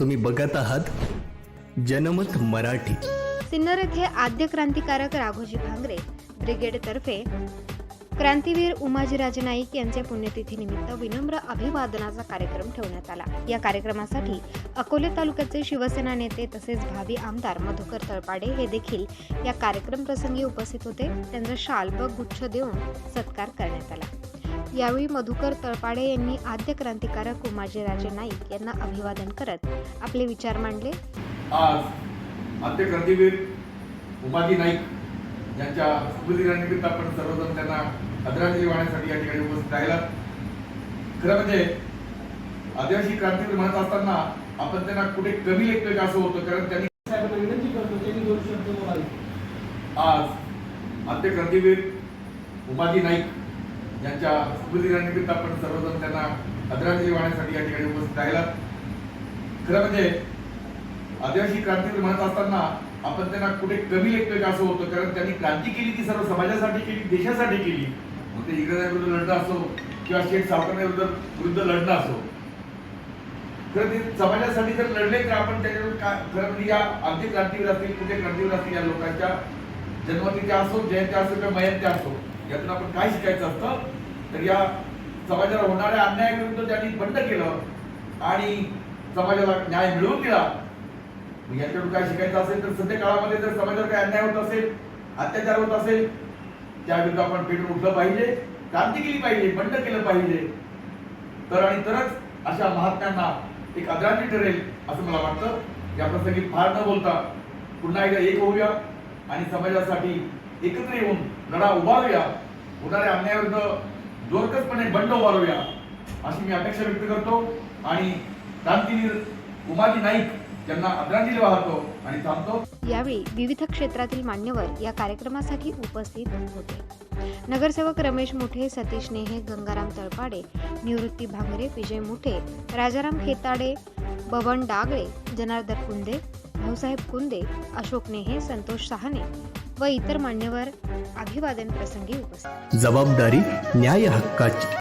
तुम्ही बघत आहात जनमत मराठी. सिन्नर येथे आद्य क्रांतिकारक राघोजी भांगरे ब्रिगेडतर्फे क्रांतीवीर उमाजीराजे नाईक यांच्या पुण्यतिथीनिमित्त विनम्र अभिवादनाचा कार्यक्रम ठेवण्यात आला. या कार्यक्रमासाठी अकोले तालुक्याचे शिवसेना नेते तसेच भावी आमदार मधुकर तळपाडे हे देखील या कार्यक्रम प्रसंगी उपस्थित होते. त्यांचा शाल व गुच्छ देऊन सत्कार करण्यात आला. यावेळी मधुकर तळपाडे यांनी आद्य क्रांतिकारक उमाजीराजे नाईक यांना अभिवादन करत आपले विचार मांडले. आज आद्य क्रांतीवीर उमाजी नाईक यांच्या स्मृतिदिनानिमित्त आपण सर्वजण त्यांना आदरांजली वाहण्यासाठी या ठिकाणी उपस्थित राहिला खरं म्हणजे आदिवासी क्रांतीवीर म्हणत असताना आपण त्यांना कुठे कमी लेखलं का असं होतं? कारण त्यांनी विनंती करतो त्यांनी दोन शब्द बोलावे. आज आद्य क्रांतीवीर उमाजी नाईक यांच्या स्मृतिदिनानिमित्त आपण सर्वजण त्यांना आदरांजली वाहण्यासाठी या ठिकाणी उपस्थित राहिला. खरं म्हणजे आदिवासी क्रांती म्हणत असताना आपण त्यांना कुठे कमी लेखक का असं होतं कारण त्यांनी क्रांती केली ती सर्व समाजासाठी केली देशासाठी केली. मग ते इंग्रजांविरुद्ध लढणं असो किंवा शेठ सावकारांविरुद्ध विरुद्ध लढणं असो. तर ते समाजासाठी जर लढले तर आपण त्याच्यावर का खरं म्हणजे या आद्य क्रांतीवीर असतील कुठे क्रांतीवीर असतील या लोकांच्या जन्मतिथ्या असो जयंत्या असो किंवा मयंत्या असो यातून आपण काय शिकायचं असतं? तर या समाजाला होणाऱ्या अन्यायाविरुद्ध त्यांनी बंड केलं आणि समाजाला न्याय मिळवून दिला. याच्याकडून काय शिकायचं असेल तर सध्या काळामध्ये जर समाजावर काय अन्याय होत असेल अत्याचार होत असेल त्याविरुद्ध आपण पेटून उठलं पाहिजे क्रांती केली पाहिजे बंड केलं पाहिजे. तर आणि तरच अशा महात्म्यांना एक आदरांजली ठरेल असं मला वाटतं. या प्रसंगी फार न बोलता पुन्हा एकदा एक होऊया आणि समाजासाठी एकत्र येऊन लढा उभारूया. होणाऱ्या अन्यायाविरुद्ध जोरकसपणे बंड उभारूया अशी मी अपेक्षा व्यक्त करतो. आणि क्रांतीवीर उमाजी नाईक यांना आदरांजली वाहतो आणि थांबतो. यावेळी विविध क्षेत्रातील मान्यवर या कार्यक्रमासाठी उपस्थित होते. नगरसेवक रमेश मुठे सतीश नेहे गंगाराम तळपाडे निवृत्ती भांगरे विजय मुठे राजाराम खेताडे बबन डागळे जनार्दन कुंदे भाऊसाहेब कुंदे अशोक नेहे संतोष सहाने व इतर मान्यवर अभिवादन प्रसंगी उपस्थित. जबाबदारी न्याय हक्काची.